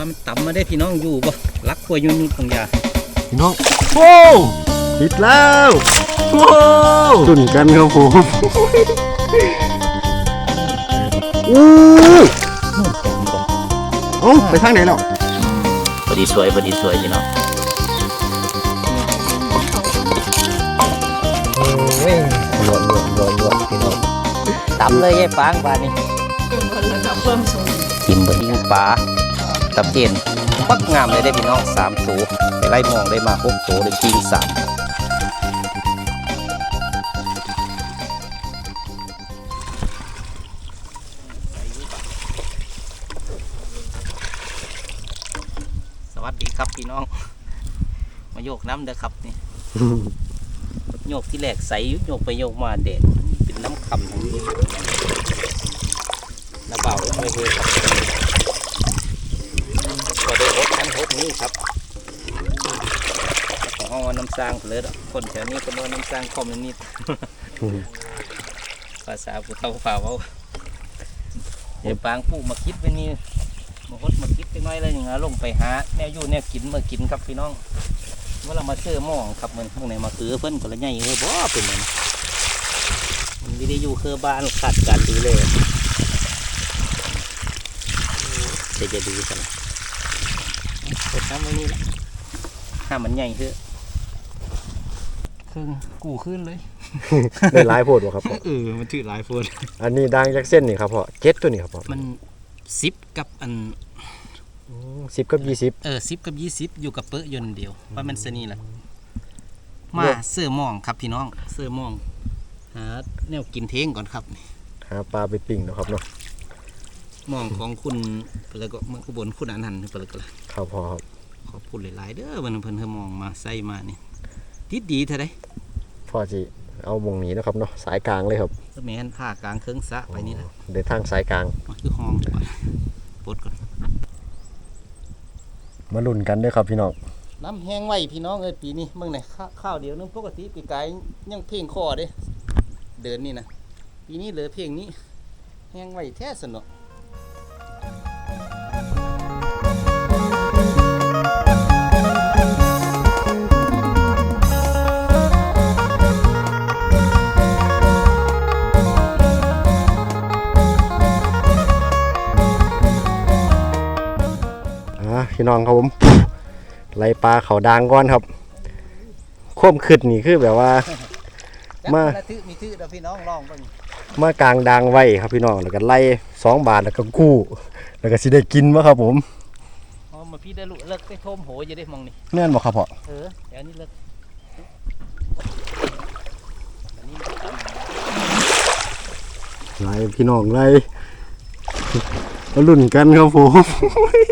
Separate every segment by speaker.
Speaker 1: ว่ามันต่ำมาได้พี่น้องอยู่บ่รักควยยุ่นๆของยา
Speaker 2: พี่น้องโอ้ติดแล้วโอ้ตุ่นกันครับผมอู้เอ้าไปทางไหนแล้ว
Speaker 1: พอดีสวยพอดีสวยพี่น้อง
Speaker 2: โอ้ยหลวดหลวดหลวดหลวดพี่น้อง
Speaker 1: ต่ำเลยยายปางบานนี้
Speaker 3: เป็นคนระดับความสูง
Speaker 1: กินเบอร์ยิงปลา ตับเจนปักงามเลยได้พี่น้องสามตัวไปไล่มองได้มาหกตัวเลยกิงสามสวัสดีครับพี่น้อง มาโยกน้ำเด้อครับนี่โยกที่แรกใสโยกไปโยกมาเด็ดเป็นน้ำคำทั้งนี้น้ำเบาไม่เฮครับ ก็ได้รถทั้งรถนี้ครับของห้องว่าน้ำสร้างเลยดอกคนแถวนี้ก็ว่าน้ำสร้างคอมมิวนิสต์ภาษาผู้เฒ่าฝ่าเขาเดี๋ยวปางผู้มาคิดไว้นี่มาฮดมาคิดไปน้อยแล้วอย่างเงี้ยลงไปหาแนวอยู่แนวกินมากินครับพี่น้องเมื่อเรามาเชื่อหมองครับมันข้างในมาคือเพิ่นคนละใหญ่เลยบ่เป็นมันมันไม่ได้อยู่คือบ้านขาดการดูแลเดี๋ยวจะดูกัน กดน้ำไว้นี่ละห้ามมันใหญ่เถอะครึ่งกูขึ้นเลย
Speaker 2: ได้หลายโพดบ่ครับพ่อ
Speaker 1: เออ มันถือหลายโฟน
Speaker 2: อันนี้ดังจากเส้นนี่ครับพ่อเจ็ดตัวนี่ครับพ่อ
Speaker 1: มันซิปกับอัน
Speaker 2: สิบกับยี่สิบ
Speaker 1: เออซิปกับยี่สิบอยู่กับเปอะอยนต์เดียวว่ามันสนี่แหละมาเสื้อหมองครับพี่น้อง เสื้อหมองหาแนวกินเท้งก่อนครับ
Speaker 2: หาปลาไปปิ้งเนาะครับเนาะ
Speaker 1: ห มองของคุณแล้วก็เมืองอุบลคุณอนันต์เปิดกันละ
Speaker 2: ครับพ่อครับ
Speaker 1: ขอบคุณหลายๆเด้อวันนนเพิ่นเธอมองมาใส่มานี่ติดดีเท่าได
Speaker 2: พ่อสิเอาวงนี้นะครับเนาะสายกลางเลยครับ
Speaker 1: ก็แม่นผ้ากลางเครื่องสระไปนี่แหละ
Speaker 2: เดินทางสายกลาง
Speaker 1: มันคือห้องก่อนปลดก่อน
Speaker 2: มาลุ้นกันเด้วยครับพี่น้อง
Speaker 1: น้ำแห้งไว้พี่น้องเอ้ยปีนี้เมื่อไหร่ข้าวเดียวนึงปกติปีกายยังเพ่งคอเด้เดินนี่นะปีนี้เหลือเพียงนี้ แห้งไว้แท้สนุก
Speaker 2: พี่น้องครับผมไล่ปลาเขาดางก่อนครับควบขึ้นนี่คือแบบว่า มา
Speaker 1: ทื่อมีทื่อเด้อพี่น้องลองเบิ่ง
Speaker 2: มากลางดางไว้ครับพี่น้องแล้วก็ไล่สองบาทแล้วก็กู้ แล้วก็สิได้กินมาครับผม
Speaker 1: อ๋อมาพี่ได้ลุเลิกไปโทมโหจะได้มองนี่
Speaker 2: แม่นบอกครับพ่อ
Speaker 1: เออเดี๋ยวนี้เลิกอันนี้
Speaker 2: ไล่พี่น้องไล่มาลุ้นกันครับผม
Speaker 1: ต้องมี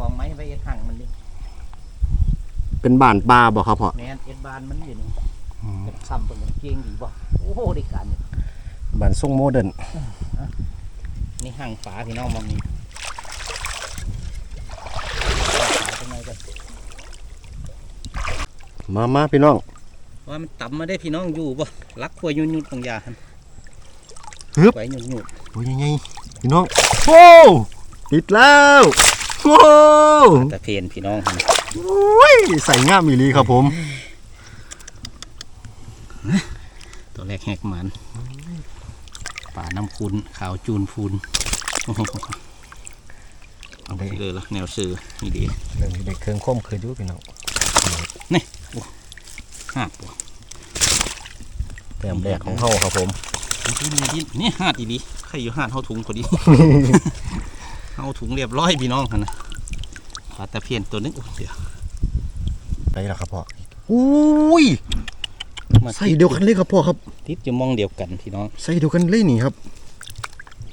Speaker 1: ต้องมีกองไม้ไว้เอ็ดห่างมันดิ
Speaker 2: เป็นบ้านปลาบอกครับพ่อ
Speaker 1: แม่นเอ็ดบานมันอยู่นี่เป็นคำเป็นเหมือนเกียงดีบ่โอ้โหได้การเนี่ย
Speaker 2: บ้านทรงโมเดิร์น
Speaker 1: นี่ห่างฝาพี่น้องมองนี่ฝาเป็นไงกัน
Speaker 2: มามาพี่น้อง
Speaker 1: ว่ามันต่ำมาได้พี่น้องอยู่บ่รักควยยุ่นๆของยาหั่น
Speaker 2: ฮึบ
Speaker 1: ไว้ยุ่น
Speaker 2: โอ้ยยังไงพี่น้องโอ้ติดแล้ว โอ้
Speaker 1: ๆแต่เพนพี่น้องหั่น
Speaker 2: โอ้ยใส่งามอีหลีครับผม
Speaker 1: ตัวแรกแหกมันป่าน้ำคุณขาวจูนฟูนเอาไปเลยละแนวซื้อนี่ดี
Speaker 2: เรื่องนี้ได้เครื่องคมเคยดูพี่น้อง
Speaker 1: ห้าตัว
Speaker 2: แต้มแรกของเฮาครับผม
Speaker 1: นี่นี่นี่ห้าดีดีใครอยู่ห้าเท่าถุงพอดี เอาถุงเรียบร้อยพี่น้องหั่นนะปลาตะเพียนตัวนึงโอ้ยเดี๋ยว
Speaker 2: ได้แล้วครับพ่ออุ้ย
Speaker 1: มา
Speaker 2: ใส่เดียวกันเลยครับพ่อครับ
Speaker 1: ติดอยู่มองเดียวกันพี่น้อง
Speaker 2: ใส่เดียวกันเลยนี่ครับ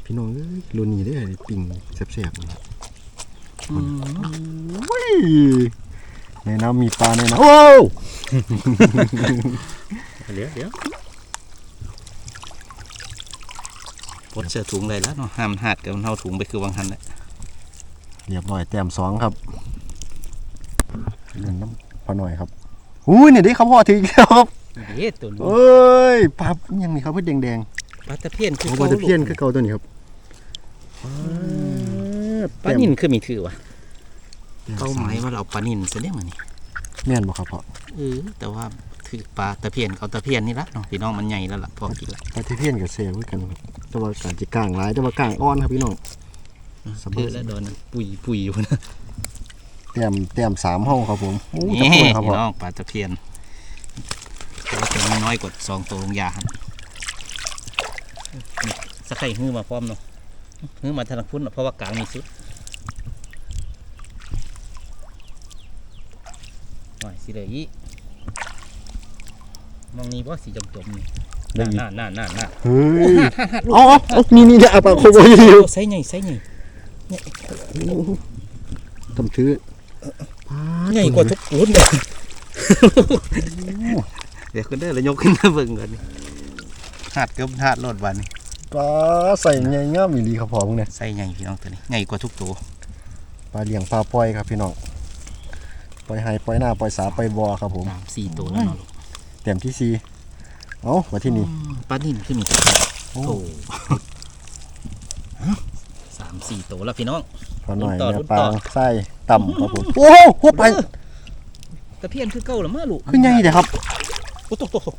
Speaker 2: พี่น้องเอ้ยรุ่นนี้ได้อปิ่งแซ่บๆนี่อุ้ยในน้ำมีปลาในน้ำโอ้
Speaker 1: เดี๋ยวเดี๋ยวปลดเสื้อถุงเลยแล้วเนาะห้ามหาดกับมันเท่าถุงไปคือวังหันแหละ
Speaker 2: เรียบร้อยแต้มสองครับเรื่องน้ำพอหน่อยครับอุ้ยนี่ได้ครับพ่อถึงแล้วครับ
Speaker 1: เฮ้ตัวนี้
Speaker 2: เอ้ยปลายังมีครับเพื่อแดง
Speaker 1: ปลาตะเพียน
Speaker 2: ๆ
Speaker 1: คือ
Speaker 2: โอ้ปลาตะเพียนคือเก่าตัวนี้ครับ
Speaker 1: อืมปลานินคือมีถือวะเป้าหมายว่าเราเอาปลานินซะเนี่ยมันนี่
Speaker 2: แม่นบ่ครับพ่อ
Speaker 1: เออแต่ว่าถือปลาตะเพียนเขาตะเพียนนี่ละเนาะพี่น้องมันใหญ่แล้วล่ะพอกินละ
Speaker 2: ปลาที่เพี้ยนกับเซลคือกันครับแต่ว่าการจะกลางหลายแต่ว่ากลางอ่อนครับพี่น้อง สบาย
Speaker 1: ถือแล้วโดนนะปุยปุยอยู่นะ
Speaker 2: เตรียมเตรียมสามห้องครับผมโอ้ตะ
Speaker 1: นี่
Speaker 2: โกนครับ
Speaker 1: พี่
Speaker 2: พ่อ
Speaker 1: น้องปลาตะเพียนแต่ว่าตัวน้อยกว่าสองตัวลงยาครับสักไข่ฮื้อมาพร้อมเนาะฮื้อมาทางพุ่นเนาะเพราะว่ากลางมีสุดหน่อยสิเลยอีมองนี้บ่สีจมจมๆนี่
Speaker 2: ได้อีก
Speaker 1: น่าน่าน่าน่า
Speaker 2: เฮ้ยเอาเอาเอานี่นี่จะเอาปลาโคโบยอยู่
Speaker 1: ใส่ใหญ่ใส่ใหญ่
Speaker 2: ทำถือ
Speaker 1: ใหญ่กว่าทุกรุ่นเลยเดี๋ยวคุณได้แล้วยกขึ้นมาเบิ่งกันนี่หาดเกือบหาดโลดวันนี่
Speaker 2: ปลาใส่ใหญ่งามอีหลีครับพ่อพวกเนี่ย
Speaker 1: ใส่ใหญ่พี่น้องตัวนี้ใหญ่กว่าทุกตัว
Speaker 2: ปลาเลี้ยงปลาปล่อยครับพี่น้องปล่อยไฮปล่อยหน้าปล่อยสาปล่อยบอครับผม
Speaker 1: สามสี่ตัวแล้วเนาะลูก
Speaker 2: เต็มที่ซีเอามาที่นี่
Speaker 1: อืมปลานิ่นขึ้นมีตัว
Speaker 2: โอ้
Speaker 1: โอ้ สามสี่ตัวแล้วพี่น้อง
Speaker 2: พอหน่อย
Speaker 1: รุ่นต่อ
Speaker 2: เนี่ย
Speaker 1: รุ่น
Speaker 2: ปลา
Speaker 1: ต่อ
Speaker 2: ไส้ต่ำครับผมโอ้โหหัวไป
Speaker 1: ตะเพียนคือเก่าหรือมาลูก
Speaker 2: ขึ้นใหญ่เด้อครับ
Speaker 1: โอ้ตกตกตก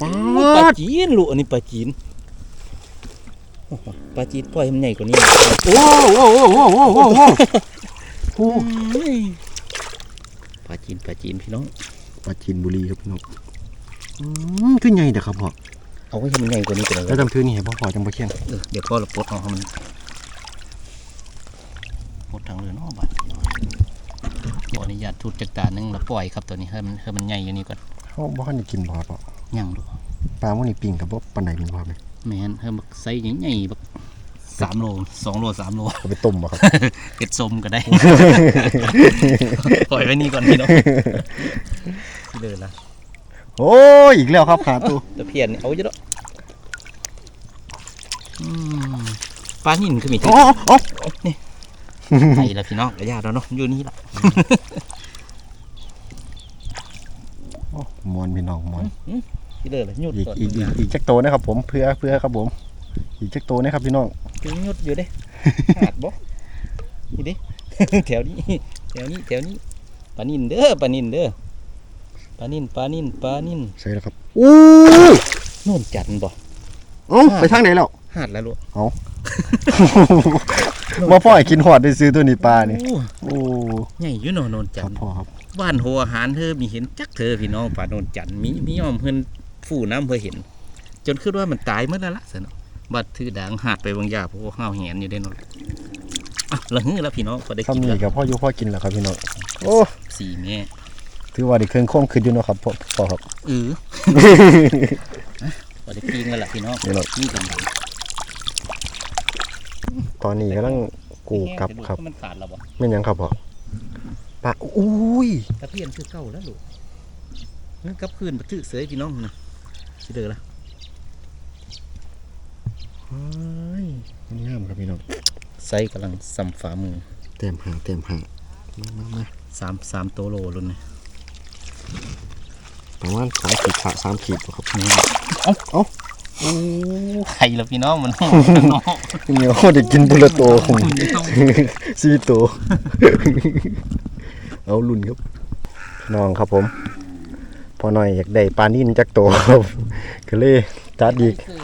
Speaker 2: ปลา
Speaker 1: ปลาจีนลูกอันนี้ปลาจีนโอ้โหปลาจีนปล่อยให้มันใหญ่กว่านี้
Speaker 2: โอ้โหโอ้โหโอ้โหโอ้โหโอ้
Speaker 1: ปลาจีนปลาจีนพี่น้อง
Speaker 2: ปลาจีนบุรีครับพี่น้องอืมขึ้นใหญ่เด้อครับพ่อ
Speaker 1: เอาไว้ให้มันใหญ่กว่านี้ไปเลย
Speaker 2: แล้วทำถือนี่ให้พ่อพ่อจังบ่เคียง
Speaker 1: เออเดี๋ยวพ่อเราปลดออกให้มัน ปลดทางเรือเนาะบัดขออนุญาตทุดจักรตาหนึงแล้วปล่อยครับตัวนี้ให้มันให้มันใหญ่อยู่นี่ก่อน
Speaker 2: เขาบ่คันได้กินบ่ครับพ่อ
Speaker 1: ย่างดู
Speaker 2: ปลาพวกนี้ปิ้งกับบ่ปานใดแมันบ่ครับเนี่ย
Speaker 1: แม่นให้มันไซส์ใหญ่ๆบักสามโลสองโลสามโล
Speaker 2: เอาไปต้มบ่ครับ
Speaker 1: เก็ดสมก็ได้ ปล่อยไว้นี่ก่อนพี่น้องที่เลยละ
Speaker 2: โอ้ยอีกแล้วครับขาตู
Speaker 1: ตะเพียนนี่เอาเยอะแล้วอืมปลาหินคือมีที่
Speaker 2: อ๋ออ๋อ
Speaker 1: นี่ ไอ้ละพี่น้องระยะเราเนาะอยู่นี่ละ
Speaker 2: มวนพี่น้องมวน
Speaker 1: ที่เลยละหยุด
Speaker 2: อีก
Speaker 1: ก่อน
Speaker 2: อีกอีกอีกจักโตนะครับผมเพื่อเพื่อครับผม อีกจักโตนะครับพี่น้อง
Speaker 1: ถึงหยุดอยู่เด้หาดบ่นี่ดิแถวนี้แถวนี้แถวนี้ปลานินเด้อปลานินเด้อปลานินปลานินปลานิน
Speaker 2: ใช่แล้วครับอู้
Speaker 1: โน่นจันทร์บ่
Speaker 2: เอ้าไปทางไหนแล้ว
Speaker 1: หาดแล้วลูก
Speaker 2: มา พ่อให้กินหอดได้ซื้อตัวนี้ปลานี่
Speaker 1: โอ้
Speaker 2: โอ้
Speaker 1: ใหญ่อยู่เนาะโน่นจั
Speaker 2: คนรับ
Speaker 1: ทร์
Speaker 2: พ่อครับ
Speaker 1: บ้านหัวอาหารเธอมีเห็นจักเธอพี่น้องป่าโนนจันทร์มีมียอมเพิ่นฟู่น้ำเพื่อเห็น จนคิดว่ามันตายเมื่อแล้วละสนอบัดถือด่างหาดไปบางอยางเพราะว่าห้าวแหนอยู่ได้นอนอะละหื้อแล้วพี่น้องพอได้
Speaker 2: คำ
Speaker 1: กิน
Speaker 2: นี้
Speaker 1: แล้ว
Speaker 2: กับพ่ออยู่พ่อกินแล้วครับพี่น้อง โอ้
Speaker 1: สี่แม่
Speaker 2: ถือว่าได้เครื่องโค้งขึ้นอยู่เนาะครับพ่อพ่อครับ
Speaker 1: เออพอได้กินแล้วล่ะพี่น้อง
Speaker 2: นี่เรา
Speaker 1: นี่กัน
Speaker 2: ตอนนี้กำลังกูกลับครับ
Speaker 1: มันขาดแล้วบ่
Speaker 2: ไม่นหยังครับพ่อปลาอุ้ย
Speaker 1: ตะเพียนคือเก่าแล้วลูกงั้นกลับคืนมาถือเสยพี่น้องนะสิเด้อละ
Speaker 2: เฮ้ยมันงามครับพี่น้อง
Speaker 1: ไซกำลังซ้ำฝ่ามือ
Speaker 2: เต็มหาเต็มหามามามา
Speaker 1: สามสามโตโลรุ่นนี้
Speaker 2: ประมาณสามขีดขาสามขีดบ่ครับ
Speaker 1: นี่
Speaker 2: เอ้าเอ้าโอ้
Speaker 1: ไข่แล้วพี่น้องมัน
Speaker 2: เหนียวได้กินบุระโตของซีโต เอาลุ่นครับ น้องครับผม พอหน่อยอยากได้ปลานิ่นจักโตครับก็เลยจัดอีก
Speaker 1: คือ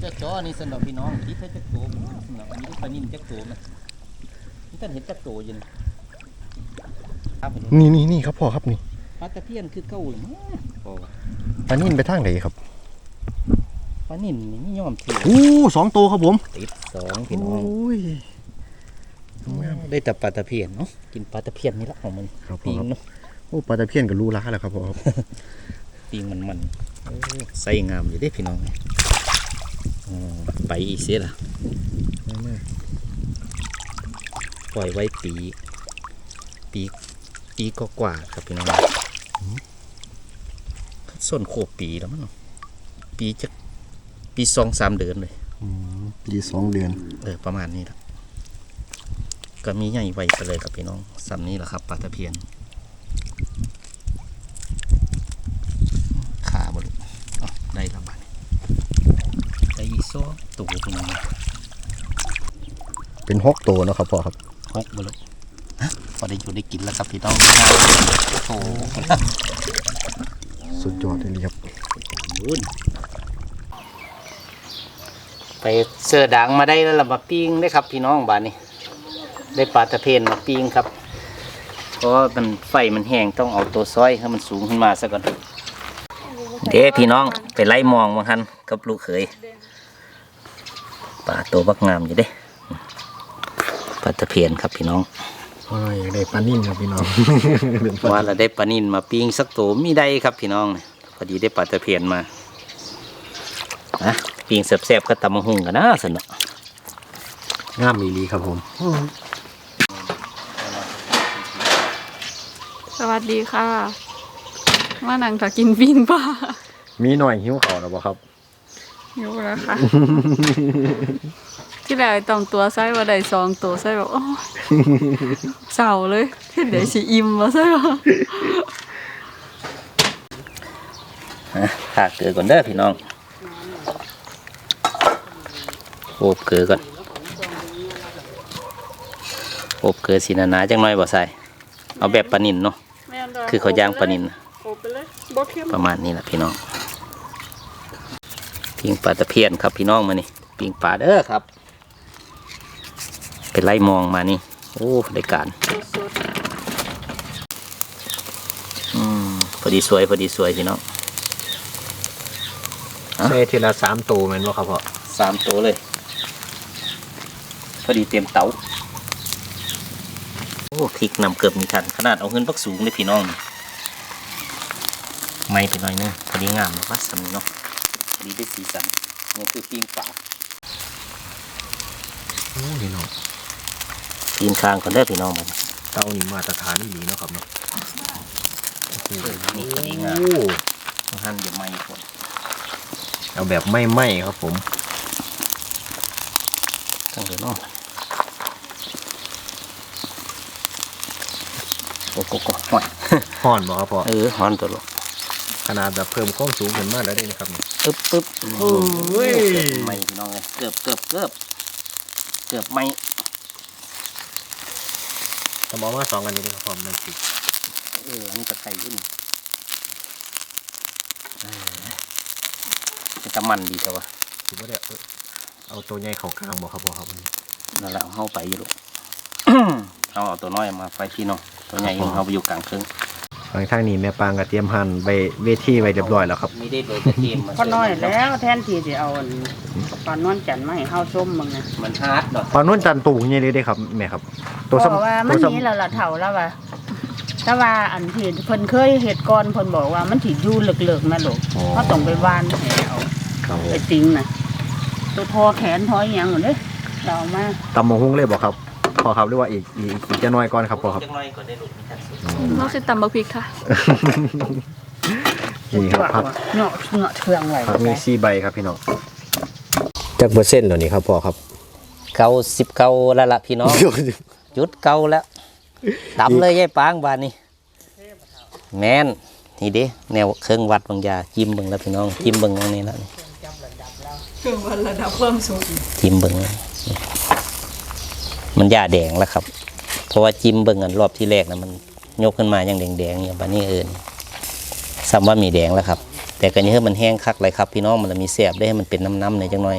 Speaker 1: เจ้าจ้อนี่สำหรับพี่น้องที่เธอจักโตบ่สำหรับอันนี้ปลานิ่นจักโตนะนี่ท่านเห็นจักโตอยินครับผม
Speaker 2: นี่นี่นี่ครับพ่อครับนี่
Speaker 1: ปลาตะเพียนคือเก่าหรือมั้งพอว่ะ
Speaker 2: ปลานิ่นไปทางไหนครับ
Speaker 1: ปลานิ่นนี่ไม่ยอมถือ
Speaker 2: โอ้สองโตครับผม
Speaker 1: ติดสองพี่น้อง
Speaker 2: โอ้ย
Speaker 1: ได้แต่ปลาตะเพียนเนาะกินปลาตะเพียนนี่ละของมัน
Speaker 2: ครับพ่
Speaker 1: ปี
Speaker 2: องครับ
Speaker 1: เนาะ
Speaker 2: โอ้ปลาตะเพียนกับรูล้าแล้วครับพ่อครับ
Speaker 1: ปีงมันมันๆโอ้ใส่งามอยู่เด้พี่น้องอ๋อไปอีกเสียล่ะ
Speaker 2: มามา
Speaker 1: ปล่อยไว้ปี ปีปีก็กว่าๆครับพี่น้องส้นโคบปีแล้วมั้งเนาะปีจะ ปีสองสามเดือนเลย
Speaker 2: อืมปีสองเดือน
Speaker 1: เออ ประมาณนี้แหละก็มีใหญ่ไวไปเลยครับพี่น้องซ้ำนี้แหละครับปลาตะเพียนขาบลุเอาได้และบาดนี้ได้อีกซอกตัวพี่น้อง
Speaker 2: เป็นหกโตเนาะครับพ่อครับ
Speaker 1: หกบ่ลูกฮะพอได้อยู่ได้กินแล้วครับพี่น้องโอ้โห
Speaker 2: สุดยอดเลยครับ
Speaker 1: บุญ ไปเสื้อด่างมาได้แล้วล่ะมาปิ้งได้ครับ พี่น้องบ้านนี้ได้ปลาตะเพียนมาปิ้งครับ เพราะว่ามันไฟมันแห้งต้องเอาตัวซอยให้มันสูงขึ้นมาซะก่อนเด้พี่น้องไปไล่มองมาหันกับลูกเขยปลาตัวบักงามอยู่เด้ปลาตะเพียนครับพี่น้อง
Speaker 2: โอ้ยได้ปลานิ่มครับพี่น้อง
Speaker 1: ว่าเราได้ปลานินมาปิ้งสักตัวมีได้ครับพี่น้องเนี่ยพอดีได้ปลาตะเพียนมานะ ปิ้งแซ่บๆก็ตำมะฮุ่งกันนะสนุก
Speaker 2: งามอีหลีครับผม
Speaker 3: สวัสดีค่ะมานังถ้ากินปิ้งปลา
Speaker 2: มีหน่อยหิวเขาวแล้วบ่ครับ
Speaker 3: อยู่แล้วค่ะ ที่แรกต้องตัวไส้ว่าได้สองตัวไส้แบบโอ้ยเศร้าเลยเห็นได้สิอิ่มมาไส้ว่า
Speaker 1: นะถากเกลือก่อนเด้อพี่น้องโอบเกลือก่อนอบเกลือสีหนาจังน้อยบ่ใส่เอาแบบปลานินเนาะคือเขาย่างปลานินนะ
Speaker 3: ป
Speaker 1: ระมาณนี้แหละพี่น้องปิ้งปลาตะเพียนครับพี่น้องมานี่ปิ้งปลาเด้อครับไปไล่มองมานี่ โอ้ได้การอืมพอดีสวยพอดีสวยพี่น้องฮะ
Speaker 2: ใช่ทีละสามตัวแม่นบ่ครับพ่อ
Speaker 1: สามตัวเลย พอดีเตรียมเตาโอ้พริกนำเกือบมีทันขนาดเอาเงินพักสูงเลยพี่น้องนี่ไม่ไปหน่อยนึงพอดีงามนะวัดสำนีเนาะพอดีได้สีสันนี่คือปิ้งปลา
Speaker 2: โอ้พี่น้อง
Speaker 1: ปีนคางก่อนเด้อพี่น้องมัน
Speaker 2: เตานี่มาตรฐานอีหลีเนาะครับเนาะโอ้โห
Speaker 1: นี่พอดีงาม
Speaker 2: โอ้
Speaker 1: ต้องหั่นอย่าไหม้คน
Speaker 2: เอาแบบไม่ไหม้ครับผม
Speaker 1: ตั้งเดี๋ยวเน้องโอ้โหโอ้โห
Speaker 2: ห่อนบ่ครับพ่อ
Speaker 1: เออหอนตัวลง
Speaker 2: ขนาดแบบเพิ่มความสูงขึ้นมาแล้วได้นะครับเนี่ย
Speaker 1: ปึ๊บปึ๊บ
Speaker 2: โอ้ย
Speaker 1: เกือบไหม้พี่น้องเลยเกือบเกือบเกือบเกือบไหม้
Speaker 2: สมองว่าสองอันนี้ด้วยครับพ่อมันสิ
Speaker 1: เอออันนี้ตะไคร้ขึ้นเออเป็นตะมันดีเถอะวะ
Speaker 2: ถือว่าได้เออ เอาตัวใหญ่เขากลางบ่ครับพ่อครับ
Speaker 1: นั่นแหละเอาเข้าไปอยู่ลูกเอาเอาตัวน้อยมาไฟพี่น้องตัวใหญ่ยังเอาไปอยู่กลางครึ่ง
Speaker 2: ทางทางนี้แม่ปางก็เตรียมหั่นใบเวทีไว้เรียบร้อยแล้วครับ
Speaker 1: ไม่ได้โดยกระเทียมมา
Speaker 4: ก็น้อยแล้วแทนที่จะเอาอันปลานวลจันทร์มาให้เฮาชมมึงนะ
Speaker 1: มันฮาร์ดเนาะ
Speaker 2: ปลานวลจันทร์ตูใหญ่เลยเด้ครับแม่ครับ ตัว
Speaker 4: เพ
Speaker 2: ซ้ำ
Speaker 4: ราะว่ามัน
Speaker 2: ตัว
Speaker 4: หนี้
Speaker 2: ซ้ำ
Speaker 4: แล้วล่ะเฒ่าแล้วว่ะแต่ว่าอันที่เพิ่นเคยเฮ็ดก่อนเพิ่นบอกว่ามันสิอยู่เลิกๆนะลูกเฮาต้องไปวานให้เอา
Speaker 2: ครับผ
Speaker 4: ไป
Speaker 2: ม
Speaker 4: ติงน่ะ ตัวทอแขนทออหยังหมดเด้เราเอามา
Speaker 2: ตำมะฮุ้งเลยบ่ครับพ่อครับหรือว่าอีกอีกอีกจะน้อยก่อนครับพ่อครับ
Speaker 1: จังน้อยก่อนได้ลูกมีการสุด
Speaker 3: เราสิตำบักพริกค่ะ
Speaker 2: นี่ครับผัก
Speaker 4: เนาะเนาะเครื่องไว้
Speaker 2: ผักมีสี่ใบครับพี่น้องจักเปอร์เซ็นต์เหล่านี้ครับพ่อครับ
Speaker 1: เก้าสิบเก้าแล้วล่ะพี่น้องหยุดเก้าแล้วตำเลยยายปางบานนี้แมนนี่เด้แนวเครื่องวัดบางอยางจิ้มเบิ่งแล้วพี่น้องจิ้มเบิ่งตรงนี้แล้วนี่
Speaker 3: เครื่องวัดระดับความสุข
Speaker 1: จิ้มเบิ่งแล้วนี่มันยาแดงแล้วครับ เพราะว่าจิ้มเบิ่งกันรอบที่แรกนะมันยกขึ้นมาอย่างแดงๆอย่างบานนี้เอิญซ้ำว่ามีแดงแล้วครับ แต่กันนี้เฮ้มันแห้งคักเลยครับ พี่น้องมันมีแสบได้ให้มันเป็นน้ำๆในอยจังน้อย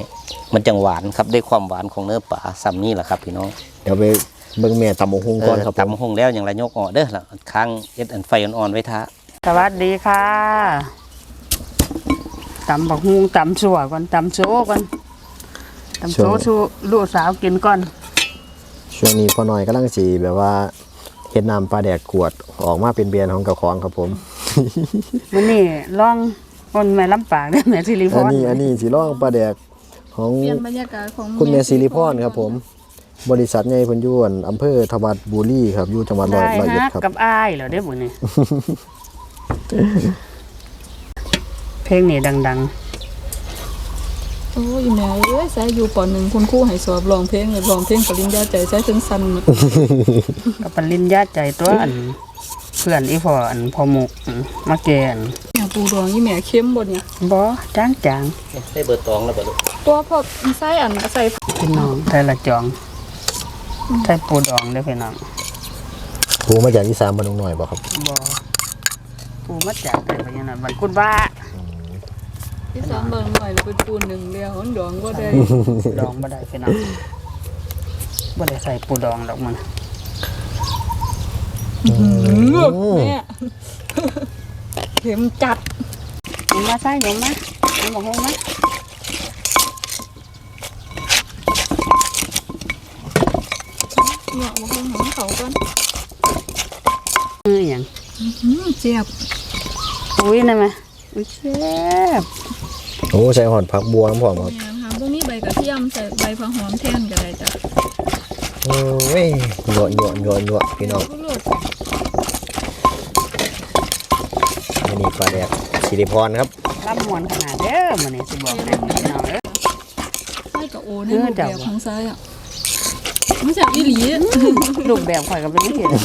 Speaker 1: มันจังหวานครับได้ความหวานของเนื้อปลาซ้ำนี่แหละครับ พี่น้อง
Speaker 2: เดี๋ยวไปเบิ่งแม่ตำมะฮุ้งก่อนครับผม
Speaker 1: ตำหงแล้วอย่างไรยกออกเด้อละค้างเอ็ดอันไฟอ่อนๆไว้ท่า
Speaker 4: สวัสดีค่ะ ตำบักฮุงตำสัวก่อนตำโซก่อนตำโซสู่ลูกสาวกินก่อน
Speaker 2: ช่วงนี้พ่อหน่อยกำลังสีแบบว่าเฮ็ดน้ำปลาแดกขวดออกมาเป็นเบียร์ของกระของครับผม
Speaker 4: มื้อนี้ลองคนแม่ลำปางได้แม่สิริพ
Speaker 2: อัน
Speaker 4: ร
Speaker 2: นี้อันนี้สีร่องปลาแดกของ
Speaker 3: เปลี่ยนบรรยากาศของ
Speaker 2: คุณแม่สิริพรครับผม บริษัทใหญ่เพิ่นอยู่อั่นอำเภอธวัดบุรีครับอยู่จังหวัดร้อย
Speaker 4: ได้
Speaker 2: ร้อยเอ็ด
Speaker 4: ฮัก
Speaker 2: ครับ
Speaker 4: กับอ้ายเหรอเด้อบุนี่ เพลงนี้ดัง
Speaker 3: โอ้ยแม่เอ้ยใส่อยู่ปหนึ่งคุณครูให้สอบร้องเพลงเลยร้องเพลงปริญญาใจใส่ถึงสั่นหมด
Speaker 4: ๆกับปริญญาใจตัวอันเพื่อนอีพ่ออันพ่อหมกอืมมาแกน
Speaker 3: เนี่ยปูดองยี่แม่เข้มบ่เนี่ย
Speaker 4: บ่จางจาง
Speaker 1: ได้เบอร์ตองแล้วบ่ลูก
Speaker 3: ตัวพอใส่อันก็ใส่
Speaker 4: ๆพี่น้องแต่ละจองใส่ปูดองเด้อพี่น้อง
Speaker 2: ปูมาจากอีสานบ้านหน่อยบ่ครับ
Speaker 4: บ่ปูมาจากไอ้พญานาคบันกุดบ้า
Speaker 3: ที่สามเบิ่งหน่อยแล้วไปปูนหนึ่งเดียวหนดองก็ได้
Speaker 4: ดองบ่ได้พี่น้องบ่ได้ใส่ปูดองดอกมัน
Speaker 3: แม่เข็มจัด
Speaker 4: เอามาใส่หนูมาเอาบอกให้มา
Speaker 3: เนี่ยมาคงของเขาก่อน
Speaker 4: เออหยัง
Speaker 3: อืมเจ็บ
Speaker 4: อุ้ยนั่นไหมอุ้ยแซ่บ
Speaker 2: โอ้ใส่หอนผักบัวน้ำหอมครับ
Speaker 3: เนี่ยค่ะพวกนี้ใบกระเทียมใส่ใบผักหอมแทนก็ได้จ้ะ
Speaker 2: โอ้ยหยวหยวหยวหยวพี่น้อง
Speaker 3: ลูก
Speaker 2: อันนี้ปลาแดกสิริพรครับ
Speaker 4: รับมวนขนาดเด้อมื้อนี้สิบอกให้พี่น้องเด้อ
Speaker 3: ไส้กับโอใน
Speaker 4: เออ
Speaker 3: รูป
Speaker 4: จ้ะ
Speaker 3: แบบของซ้ายอะไม่ใช่อีหลี
Speaker 4: รูปแบบข่อยก็เป็นจังซี่แหละ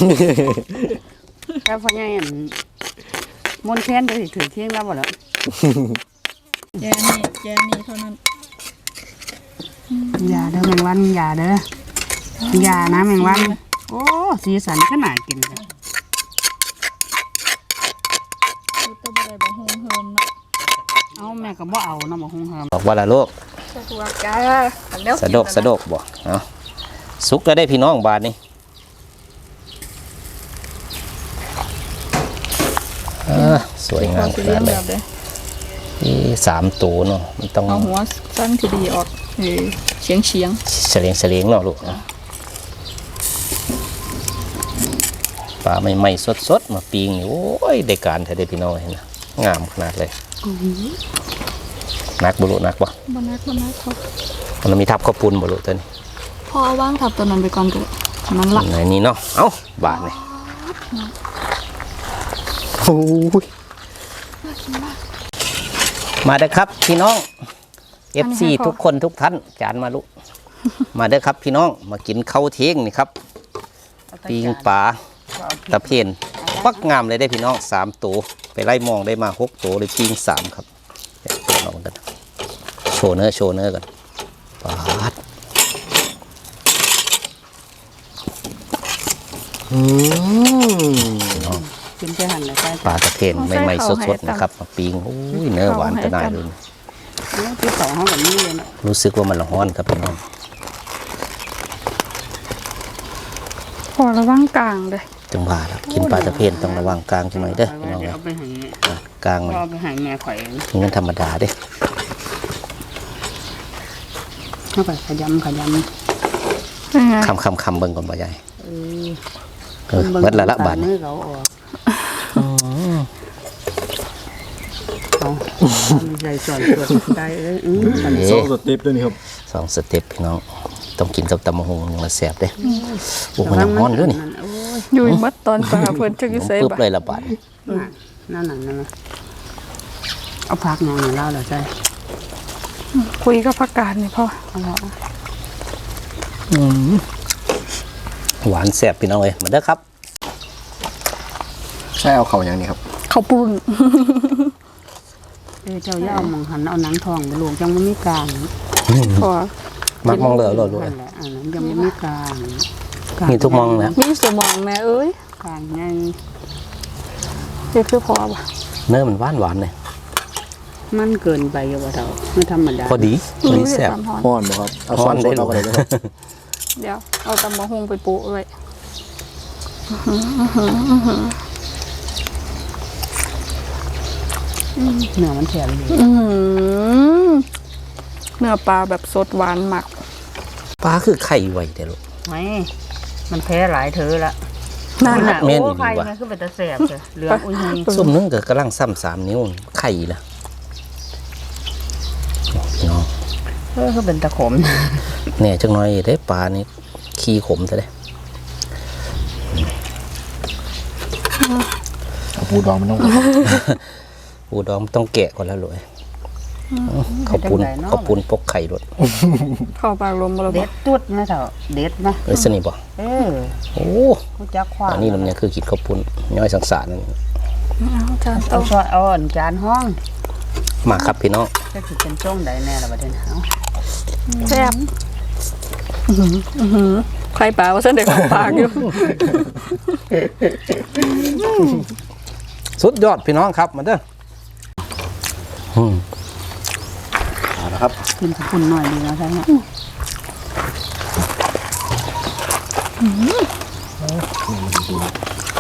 Speaker 4: แต่พ่อใหญ่อั่นมนต์แคนจะสิถือเที่ยงแล้วบ่ล่ะ
Speaker 3: แกนี่แกนี่เท่านั้น
Speaker 4: อย่าเด้อแมงวันอย่าเด้ออย่านะแมงวัน โอ้สีสันขนาดกินเลย
Speaker 3: คือตัวใบแบบโฮมเฮิมเนาะ
Speaker 4: เอาแม่ก็บ่เอาเนาะบ่คงเฮิม
Speaker 1: บอกว่าละโลก
Speaker 3: สะดวกจ้าแล้ว
Speaker 1: สะดกสะดกบ่เอาสุกแล้วได้พี่น้องบาทนี่เออสวยงาม
Speaker 3: สิ
Speaker 1: ข
Speaker 3: เลี้ย
Speaker 1: นางดเล
Speaker 3: แบ
Speaker 1: ย
Speaker 3: บเลย
Speaker 1: นี่สามตัวเนาะมันต้อง
Speaker 3: เอาหัวสั้นที่ดีออกเออเฉียงเฉียง
Speaker 1: เฉลียงเฉลียงเนาะลูกเนาะปลาใหม่ๆสดๆมาปีงนี่โอ้ยได้การแท้ได้พี่น้องเห็นนะงามขนาดเลยนักบุรุนักบ่
Speaker 3: บนนักบนนักเขา
Speaker 1: มันมีทับข้าวปุ้นบุรุตัวนี้
Speaker 3: พอเอาว่างทับตัวนั้นไปก่อนก็นั้นละ
Speaker 1: ไหนนี่เนาะเอ้าบาทนี่
Speaker 2: โอ้ย
Speaker 1: มาเด้อครับพี่น้อง FC ทุกคนทุกท่านจานมาลุมาเด้อครับพี่น้องมากินข้าวเที่ยงนี่ครับปีงปลาตะเพียนปักงามเลยได้พี่น้องสามตัวไปไล่มองได้มาหกตัวเลยปีงสามครับเดี๋ยวเราลองกันโชว์เนื้อโชว์เนื้อกันปาด
Speaker 2: อืม
Speaker 4: กินไปหั่นเลยใส่
Speaker 1: ปลาตะเพียนใหม่ๆสดๆนะครับมาปีงโอ้ยเนื้อหวานตะนายเลย
Speaker 4: เอาที่สองเฮาแบบนี้เลยเนาะ
Speaker 1: รู้สึกว่ามันร้อนครับพี่น้อง
Speaker 3: พอระว่างกลางเลย
Speaker 1: จังหวะครับกินปลาตะเพียนต้องระวังกลางจังหน่อยเด้อพี่น้องเด้อ
Speaker 4: เอาไปให้
Speaker 1: กลางมัน
Speaker 4: เอาไปให้แม่ข่อย
Speaker 1: นี่มันธรรมดาเด้
Speaker 4: เอาไปขยำขยำ
Speaker 3: ยังไง
Speaker 1: คำคำคำเบิ่งก่อนบ่ใหญ่
Speaker 4: เออ
Speaker 1: เออเบิดละละบาท
Speaker 4: มื
Speaker 1: นี่
Speaker 4: อเขาออกเอา ใส่ส่วนส่วนได้เลยอืมอันนี้
Speaker 2: สองสเต็ปด้วยนี่ครับ
Speaker 1: สองสเต็ปพี่น้องต้องกินกับตำมะฮงยังละแสบเด้โอ้มันยังร้อนอยู่นี่
Speaker 4: โอ้ย
Speaker 3: อยู่มัดตอนปลาเพิ่นจักอยู่
Speaker 1: ผม
Speaker 3: ใส่
Speaker 1: ปึ๊บ
Speaker 3: บ่
Speaker 1: เลยละบาท
Speaker 4: นั่นนั่นนั่นนั่นเอาผักหน่อยแล้วเหรอใช่
Speaker 3: คุยกับผักกาดนี่พ่อ
Speaker 4: เอาละ
Speaker 1: หวานแสบพี่น้องเลยมาเด้อครับ
Speaker 2: ใช่เอาเข่าอย่างนี้ครับ
Speaker 3: ข้าวปุ้น
Speaker 4: เออเจ้าย่าเอามองหันเอาหนังทองไปลวกยังไม่มีกลาง
Speaker 3: พอ
Speaker 1: มักมองเลยเลยเลย
Speaker 4: นั่นแหละอันนั้นยังไม่มีกลาง
Speaker 1: มีทุกมองนะ
Speaker 3: มีสมองแม่เอ้ย
Speaker 4: กลางไง
Speaker 3: เด็กคือพอบ่
Speaker 1: เนื้อมันหวานหวานเลย
Speaker 4: มันเกินไปอยู่ว่าเท่าไม่ธรรมดา
Speaker 1: พอดีพอดีแสบ
Speaker 3: ตามพร
Speaker 2: ห้อนบ่ครับเอาซ้อน
Speaker 1: ฮ้อนได้
Speaker 2: สดเอาไปเลยนะครับ
Speaker 3: เดี๋ยวเอาตำมะฮงไปโปะไว้
Speaker 4: เนื้อมันแถมอยู่
Speaker 3: อื้อหือเนื้อปลาแบบสดหวานหมัก
Speaker 1: ปลาคือไข่ไวแต่ลูก
Speaker 4: ไม่มันแพ้หลายเธอละ
Speaker 3: นั่น
Speaker 4: คุณ
Speaker 3: น่ะ
Speaker 4: น่ะ
Speaker 1: แม่นอี
Speaker 4: โอ้
Speaker 1: หลี
Speaker 4: ใคร
Speaker 1: ว่ะ
Speaker 4: มันคือเป็นตะแสบเลยเหลืองอุ้ยหุย
Speaker 1: ส้มนึงก็กำลังซ้ำสามนิ้วไข่ละพี่น้อง
Speaker 4: เออคือเป็นตะขม
Speaker 1: เนี่ยจังน้อยได้ปลานี่ขี้ขมซะเลย
Speaker 2: เอาปูดองมันต้อง
Speaker 1: ปูดองมันต้องแกะก่อนแล้วเลยเขาวปุนเขาวปุนปกไข่รถ
Speaker 3: เข้าปากลมบ่ละบ่
Speaker 4: เด็ดตุดนะเถอะเด็ดนะ
Speaker 1: เอ้ยสนิทบ่
Speaker 4: เออ
Speaker 1: โอ้
Speaker 4: กูจักควา
Speaker 1: อันนี้มันเนี่ยคือกินข้าวปุ้นย่อยสังสารนั่น
Speaker 3: เอาจาน
Speaker 4: เอา
Speaker 3: โต
Speaker 4: ซอสเอาอันจานห้อง
Speaker 1: มาครับพี่น้อง
Speaker 4: จะสิเป็นจ้องใดแน่ละประเด็นเอา
Speaker 3: แซ่บอื้อหืออื้อหือใครปลาว่าเส้นเด็กของปากอยู่
Speaker 1: สุดยอดพี่น้องครับมาเด้ออืม
Speaker 2: เอาละครับ
Speaker 4: กินสกุลหน่อยดีนะใช่ไหม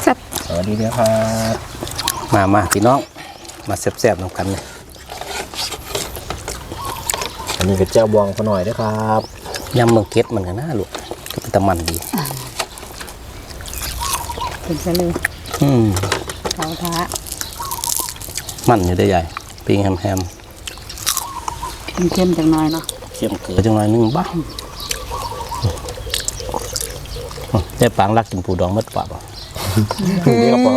Speaker 3: แซ่บ
Speaker 2: สวัสดีนะครับ
Speaker 1: มามาพี่น้อง มาแซ่บๆนำกันเลย
Speaker 2: อันนี้ก็เจ้าบวงพอหน่อยด้วยครับ
Speaker 1: ยำเมืองเก็ตมันกันนะลูกก็เป็นตะมันดี
Speaker 4: เป็นซะเลย
Speaker 1: อืม
Speaker 4: เขาท้า
Speaker 1: มันอยู่ได้ใหญ่ ปิ้งแฮมแฮม
Speaker 4: เข้มจังหน่อยเนาะ
Speaker 1: เคี่ยมเกลือจังหน่อยนึงบ้างได้ปางรักกินปูดองมัดปะบ่
Speaker 2: นี่ก็พอ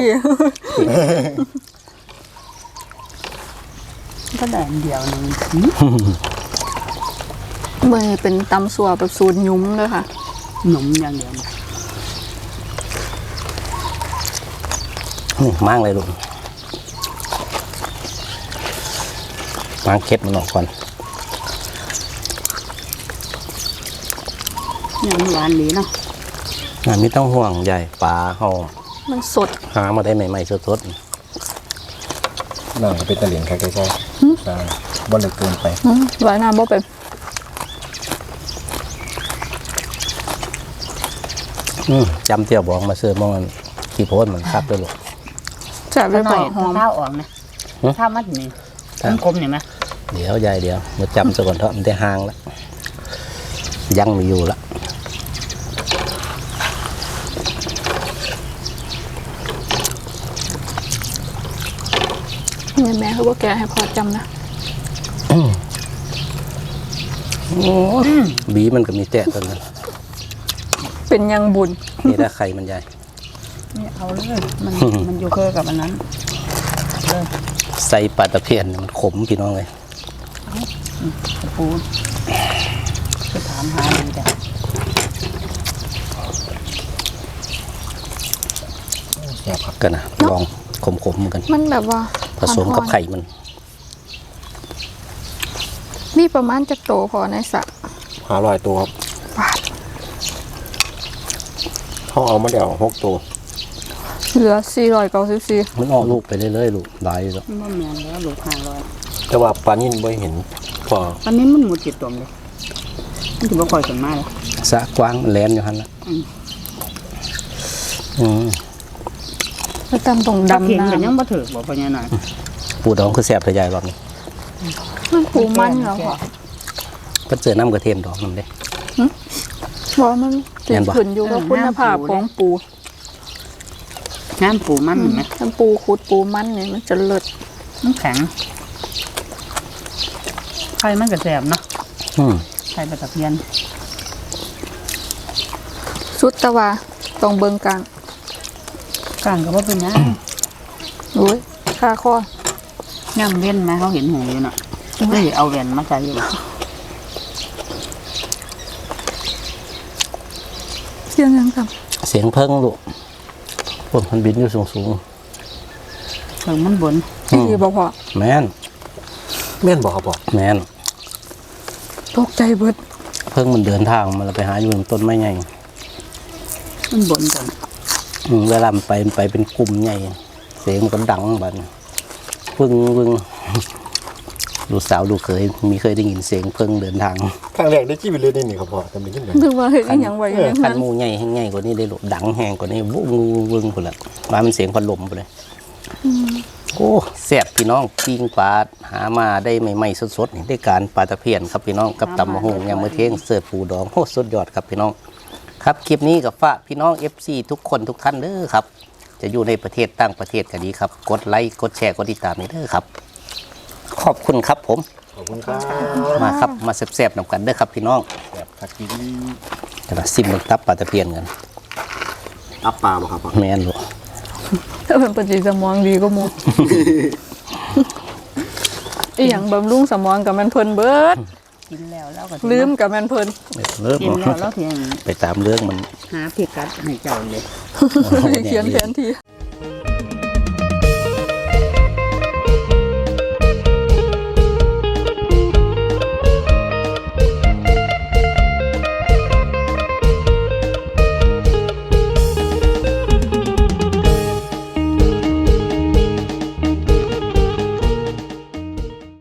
Speaker 4: ก็ได้อันเดียวนึง
Speaker 3: เมื่อเป็นตำสัวแบบสูตรยุ้มเลยค่ะ
Speaker 4: หนุ่มอย่างเดียว
Speaker 1: นี่มางเลยลูก มางเค็ดมันออกก่อน
Speaker 4: อย่างหวานดีเนาะ
Speaker 1: งานไม่ต้องห่วงใหญ่ปลาเฮา
Speaker 3: มันสด
Speaker 1: หามาได้ใหม่ๆสด
Speaker 2: น้ำก็เป็นตะเหลียงครับใกล้ๆใช่บ่เลยเกินไป
Speaker 3: อืมหวานน้ำบ่เป็น
Speaker 1: ๆอืมจำเตี้ยวบองมาเสื้อมองมันขี้โพดมันคักด้วยลูก
Speaker 3: แซ่บเล
Speaker 4: ก็
Speaker 3: ย
Speaker 4: หน่
Speaker 3: พ่
Speaker 4: อ
Speaker 3: อยหอม
Speaker 4: ข้าวออกนะ
Speaker 1: ฮะ
Speaker 4: ข้าวมัดนี่
Speaker 1: ครับ
Speaker 4: มันคมเห็นไหม
Speaker 1: เดี๋ยวใหญ่เดี๋ยวมาจำซะก่อนเถอะมันได้ห่างแล้วยังไมีอยู่ละ
Speaker 3: เนี่ยแม่เขาบอกแกให้พอจำนะ
Speaker 1: บีมันก็มีแตะตัวนั้น
Speaker 3: เป็นยังบุญ
Speaker 1: นี่ถ้าไข่มันใหญ่
Speaker 4: นี่เอาเลยมันมันอยู่เคยกับอันนั้นเลย
Speaker 1: ใส่ปลาตะเพียนมันขมพี่น้องเลย
Speaker 4: ตะ ปูไปถามหาดูจ้ะ
Speaker 2: แซ่บครับ
Speaker 1: กันนะลองขมๆเหมือนกัน
Speaker 3: มันแบบว่า
Speaker 1: ผสมกับ
Speaker 3: อ่อนๆ
Speaker 1: ไข่มัน
Speaker 3: มีประมาณจะโตพอในสระ
Speaker 2: หาลอยตัวครับ
Speaker 3: บาท
Speaker 2: เขาเอามาเดี๋ยวหกตัว
Speaker 3: เหลือ494
Speaker 1: มันออกลูกไปเรื่อยๆลูกหลายอยู่แล้ว
Speaker 4: มันบ่แมนแล้วลูกห้าร้อย
Speaker 2: แต่ว่าปลานิ่นไม่เห็นพอ
Speaker 4: อันนี้มันหมดจิตตมเลยมันถือว่าค่อยสนมากเลย
Speaker 1: สะกว้างมันแลนอยู่หันละ
Speaker 4: อืม
Speaker 1: อืม
Speaker 3: แล้วตำตรง
Speaker 4: ดำ
Speaker 3: ดำ
Speaker 4: เข็งกันยัง
Speaker 3: น้ำ
Speaker 4: บ่ถือบอกปัญญาหน่อย
Speaker 1: ปูดองคือแสบทะยายรอบนี้
Speaker 3: มันปูมันเหรอพ่อ
Speaker 1: ก็เจอน้ำกระเทียมดอกมันเลย
Speaker 3: บอกว่ามันสิ
Speaker 1: แม่นบ่
Speaker 3: ขึ้นอยู่กับคุณภาพของปู
Speaker 4: น้ำปูมันเห็นไหม
Speaker 3: ถ้าปูขุดปูมันเนี่ยมันจะเลิศ
Speaker 4: มันแข็งไข่มันก็แสบเนาะ
Speaker 1: อืม
Speaker 4: ไข่ปลาตะเพียน
Speaker 3: สุดแตะวาต้องเบิงกลาง
Speaker 4: กลางก็ว่าเป็นนะ
Speaker 3: โอ้ยค่าข้อย่ำ
Speaker 4: เว้นไหมเขาเห็นหูอยู่น่ะเฮ้ยเอาแหวนมาใส่อยู่
Speaker 3: เสียงยังกับ
Speaker 1: เสียงเพิ่งลูกพวกมันบินอยู่สูง
Speaker 4: ถึงมันบน
Speaker 3: ที่บ่พอ
Speaker 1: ๆแม่น
Speaker 2: แม่นบอกครับบอก
Speaker 1: แม่น
Speaker 3: ตกใจเบิด
Speaker 1: เพิ่งมันเดินทางมาแล้วไปหาอยู่บนต้นไม้ใหญ่
Speaker 4: มันบนก่อน
Speaker 1: อืมเวลามันไปมันไปเป็นกลุ่มใหญ่ เสียงมันก็ดังบัดวึงวึงลูกสาวลูกเคยมีเคยได้ยินเสียงเพิ่งเดินทาง
Speaker 2: ครั้งแรกได้ชีวิตเลยนี่นี่ครับพ่อทำเป็นยังไง
Speaker 3: นึกว่าเฮ็ดอีหยังไว้อยู่ใน
Speaker 1: คั
Speaker 3: นั้นน
Speaker 1: หมูใหญ่แห้งใหญ่กว่านี้ได้ลูกดังแห้งกว่านี้วุ้งวึงวึงคนละมามันเสียงพัดลมไปเลย โอ้แซ่บพี่น้องปิ้งปลาหามาได้ใหม่ๆสดๆนี่ได้การปลาตะเพียนครับพี่น้องกับตำมะฮงยำมะเทงเสิร์ฟปูดองโคตรสุดยอดครับพี่น้อง ครับคลิปนี้กับฝากพี่น้อง FC ทุกคนทุกท่านเด้อครับ จะอยู่ในประเทศต่างประเทศก็ดีครับ กดไลค์กดแชร์กดติดตามนี่เด้อครับ ขอบคุณครับผม
Speaker 2: ขอบคุณครับ
Speaker 1: มาครับมาแซ่บๆนำกันเด้อครับพี่น้อง
Speaker 2: แบบทักกี้
Speaker 1: กระซิมมันตับปลาตะเพียนกัน
Speaker 2: อัปปลาบ่ครับพ่อ
Speaker 1: แม่นลูก
Speaker 3: ถ้าเป็นปฏิสมองดีก็หมดอีหยังบำรุงสมองกับแม่นเพิ่นเบิด
Speaker 4: กินแล้วแล้วก็
Speaker 3: ลืมกับแม่นเพิ่น
Speaker 1: เริ่ม
Speaker 4: กินแล้วแล้วเพียง
Speaker 1: ไปตามเรื่องมัน
Speaker 4: หาพิกัดให้เจ้าเลย
Speaker 3: เขียนแผนที่